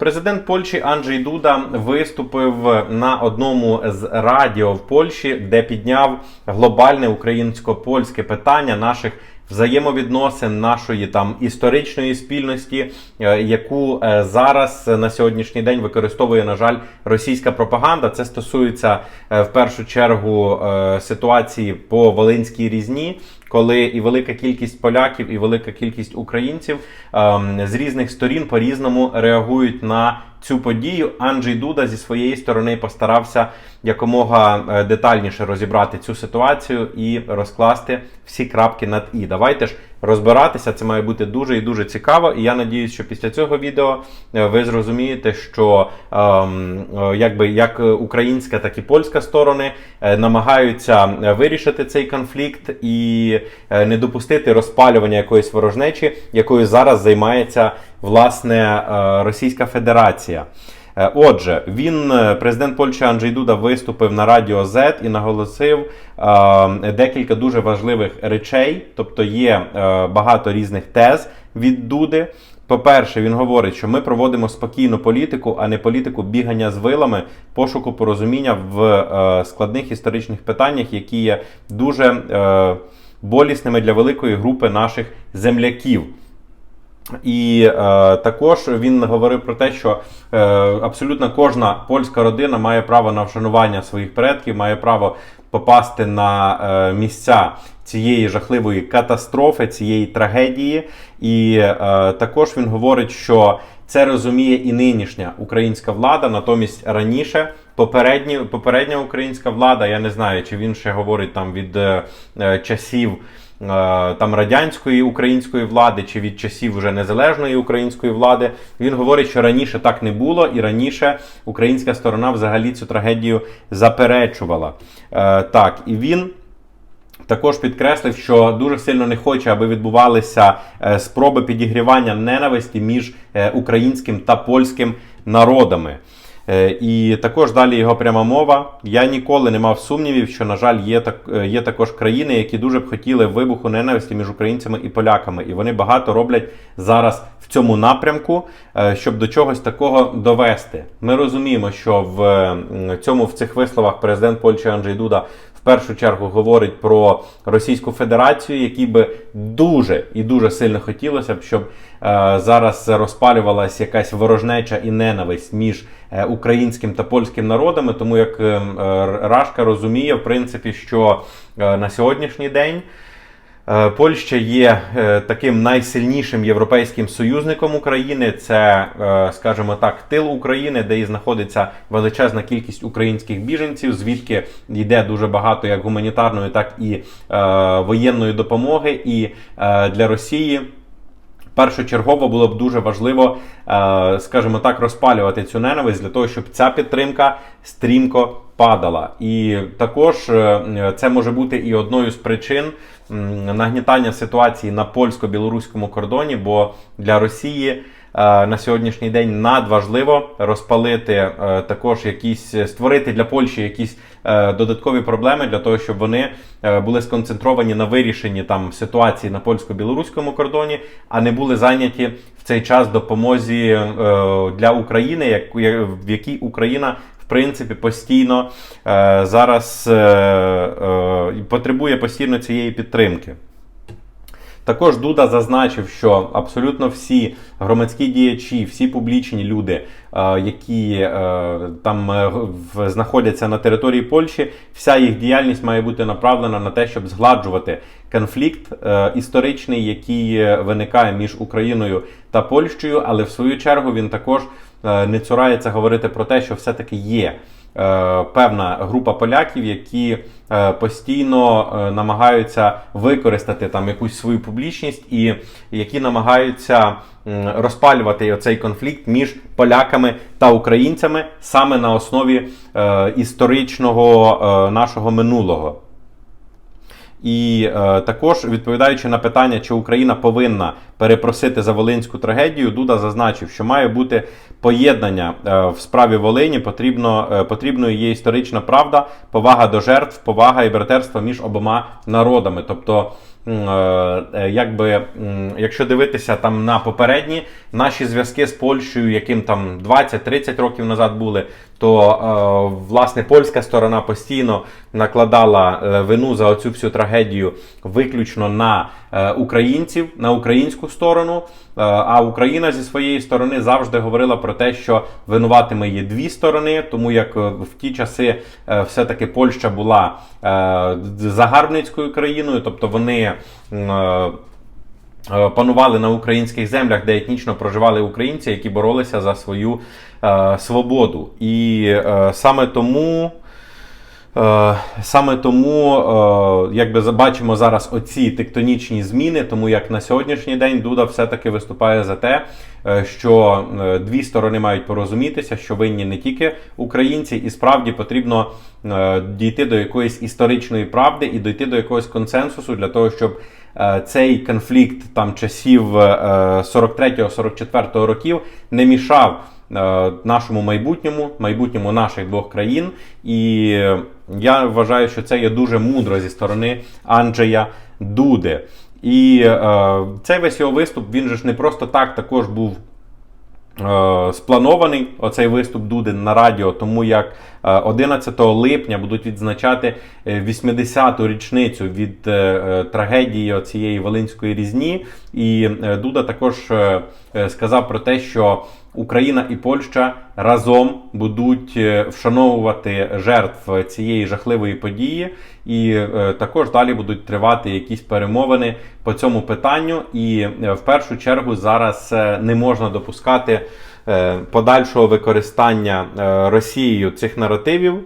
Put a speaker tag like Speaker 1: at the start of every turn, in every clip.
Speaker 1: Президент Польщі Анджей Дуда виступив на одному з радіо в Польщі, де підняв глобальне українсько-польське питання наших взаємовідносин, нашої там історичної спільності, е, яку е, зараз е, на сьогоднішній день використовує, на жаль, російська пропаганда. Це стосується в першу чергу ситуації по Волинській різні. Коли і велика кількість поляків, і велика кількість українців ем, з різних сторін по-різному реагують на цю подію. Анджей Дуда зі своєї сторони постарався якомога е, детальніше розібрати цю ситуацію і розкласти всі крапки над і. Давайте ж розбиратися. Це має бути дуже і дуже цікаво. І я надіюсь, що після цього відео е, ви зрозумієте, що ем, е, якби як українська, так і польська сторони е, намагаються вирішити цей конфлікт і не допустити розпалювання якоїсь ворожнечі, якою зараз займається власне Російська Федерація. Е, Отже, він, е, президент Польщі Анджей Дуда, виступив на радіо Z і наголосив е, декілька дуже важливих речей. Тобто є багато різних тез від Дуди. По-перше, він говорить, що ми проводимо спокійну політику, а не політику бігання з вилами, пошуку порозуміння в е, складних історичних питаннях, які є дуже е, болісними для великої групи наших земляків. І е, також він говорив про те, що е, абсолютно кожна польська родина має право на вшанування своїх предків, має право попасти на е, місця цієї жахливої катастрофи, цієї трагедії. І е, також він говорить, що це розуміє і нинішня українська влада, натомість раніше. Попередні, попередня українська влада, я не знаю, чи він ще говорить там від е, е, часів там радянської української влади, чи від часів вже незалежної української влади. Він говорить, що раніше так не було, і раніше українська сторона взагалі цю трагедію заперечувала. Е, так, і він. Також підкреслив, що дуже сильно не хоче, аби відбувалися е, спроби підігрівання ненависті між е, українським та польським народами. Е, І також далі його пряма мова. Я ніколи не мав сумнівів, що, на жаль, є так е, є також країни, які дуже б хотіли вибуху ненависті між українцями і поляками, і вони багато роблять зараз в цьому напрямку, е, щоб до чогось такого довести. Ми розуміємо, що в цьому в цих висловах президент Польщі Анджей Дуда в першу чергу говорить про Російську Федерацію, якій би дуже і дуже сильно хотілося б, щоб е, зараз розпалювалася якась ворожнеча і ненависть між е, українським та польським народами, тому як е, е, Рашка розуміє, в принципі, що е, на сьогоднішній день. Е, Польща є е, таким найсильнішим європейським союзником України. Це, е, скажімо так, тил України, де і знаходиться величезна кількість українських біженців, звідки йде дуже багато як гуманітарної, так і воєнної допомоги. І для Росії. Першочергово було б дуже важливо, скажімо так, розпалювати цю ненависть для того, щоб ця підтримка стрімко падала. І також це може бути і одною з причин нагнітання ситуації на польсько-білоруському кордоні, бо для Росії. е, На сьогоднішній день надважливо розпалити е, також якісь створити для Польщі якісь е, додаткові проблеми для того, щоб вони були сконцентровані на вирішенні там ситуації на польсько-білоруському кордоні, а не були зайняті в цей час допомозі для України, в якій Україна принципі постійно е, зараз е, е, потребує постійно цієї підтримки. Також Дуда зазначив, що абсолютно всі громадські діячі, всі публічні люди, е, які е, там е, знаходяться на території Польщі, вся їх діяльність має бути направлена на те, щоб згладжувати конфлікт історичний, який виникає між Україною та Польщею, але в свою чергу він також не цурається говорити про те, що все-таки є е, певна група поляків, які е, постійно е, намагаються використати там якусь свою публічність і які намагаються розпалювати оцей конфлікт між поляками та українцями саме на основі е, історичного е, нашого минулого. І е, також відповідаючи на питання, чи Україна повинна перепросити за волинську трагедію, Дуда зазначив, що має бути поєднання е, в справі Волині. Потрібно е, потрібною є історична правда, повага до жертв, повага і братерство між обома народами. Тобто якби, якщо дивитися там на попередні наші зв'язки з Польщею, яким там 20-30 років назад були, то е, власне польська сторона постійно накладала е, вину за оцю всю трагедію виключно на е, українців, на українську сторону. Е, А Україна зі своєї сторони завжди говорила про те, що винуватиме є дві сторони, тому як е, в ті часи е, все-таки Польща була загарбницькою країною, тобто вони. Панували на українських землях, де етнічно проживали українці, які боролися за свою е, свободу. І е, саме тому. Е, Саме тому, е, якби за- бачимо зараз оці тектонічні зміни, тому як на сьогоднішній день Дуда все-таки виступає за те, е, що дві сторони мають порозумітися, що винні не тільки українці, і справді потрібно дійти до якоїсь історичної правди і дійти до якогось консенсусу для того, щоб цей конфлікт там часів е, 43-44 років не мішав нашому майбутньому, майбутньому наших двох країн. І е, я вважаю, що це є дуже мудро зі сторони Анджея Дуди. І е, цей весь його виступ він же ж не просто так також був. Е, Спланований оцей виступ Дуди на радіо, тому як е, 11 липня будуть відзначати е, 80-ту річницю від е, е, трагедії цієї Волинської різні. І е, Дуда також е, е, сказав про те, що Україна і Польща разом будуть е, вшановувати жертв цієї жахливої події, і е, також далі будуть тривати якісь перемовини по цьому питанню. І е, в першу чергу зараз не можна допускати подальшого використання Росією цих наративів.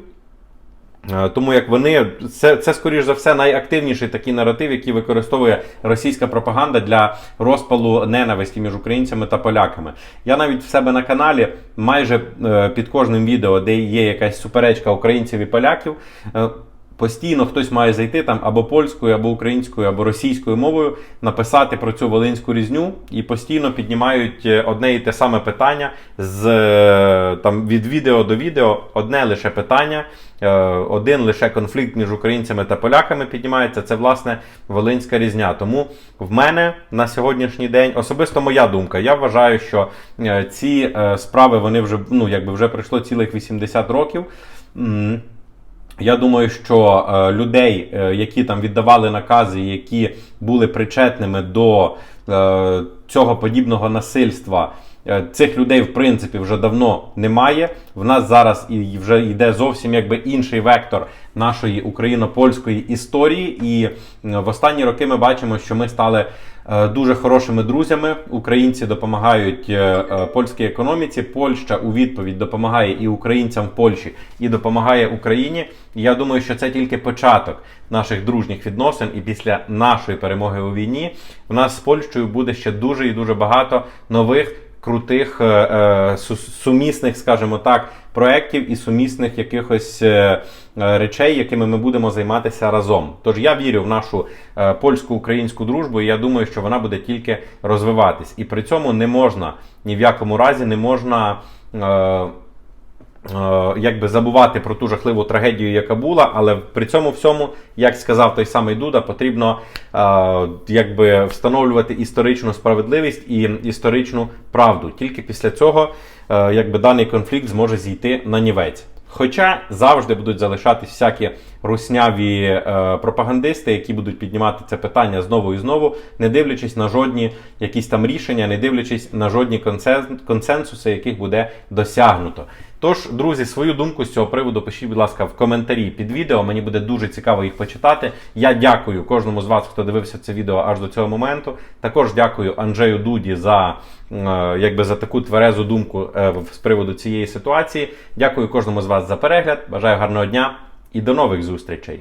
Speaker 1: Е, Тому як вони це, це скоріш за все найактивніший такий наратив, який використовує російська пропаганда для розпалу ненависті між українцями та поляками. Я навіть в себе на каналі майже е, під кожним відео, де є якась суперечка українців і поляків. Постійно хтось має зайти там або польською, або українською, або російською мовою, написати про цю волинську різню і постійно піднімають е, одне і те саме питання з е, там від відео до відео, одне лише питання, е, один лише конфлікт між українцями та поляками піднімається. Це власне волинська різня. Тому в мене на сьогоднішній день особисто моя думка. Я вважаю, що ці справи вони вже ну якби вже пройшло цілих 80 років. Я думаю, що е, людей, е, які там віддавали накази, які були причетними до е, цього подібного насильства, цих людей в принципі вже давно немає. В нас зараз і вже йде зовсім якби інший вектор нашої україно-польської історії. І е, в останні роки ми бачимо, що ми стали е, дуже хорошими друзями. Українці допомагають е, е, польській економіці. Польща у відповідь допомагає і українцям в Польщі, і допомагає Україні. Я думаю, що це тільки початок наших дружніх відносин. І після нашої перемоги у війні в нас з Польщею буде ще дуже і дуже багато нових крутих е, е, сумісних, скажімо так, проєктів і сумісних якихось е, речей, якими ми будемо займатися разом. Тож я вірю в нашу польсько-українську дружбу, і я думаю, що вона буде тільки розвиватись. І при цьому не можна ні в якому разі не можна. Е, Якби забувати про ту жахливу трагедію, яка була, але при цьому всьому, як сказав той самий Дуда, потрібно е, якби встановлювати історичну справедливість і історичну правду. Тільки після цього е, якби даний конфлікт зможе зійти на нівець. Хоча завжди будуть залишатись всякі русняві е, пропагандисти, які будуть піднімати це питання знову і знову, не дивлячись на жодні якісь там рішення, не дивлячись на жодні консен- консенсуси, яких буде досягнуто. Тож, друзі, свою думку з цього приводу пишіть, будь ласка, в коментарі під відео. Мені буде дуже цікаво їх почитати. Я дякую кожному з вас, хто дивився це відео аж до цього моменту. Також дякую Анджею Дуді за, е, якби, за таку тверезу думку е, з приводу цієї ситуації. Дякую кожному з вас за перегляд. Бажаю гарного дня і до нових зустрічей.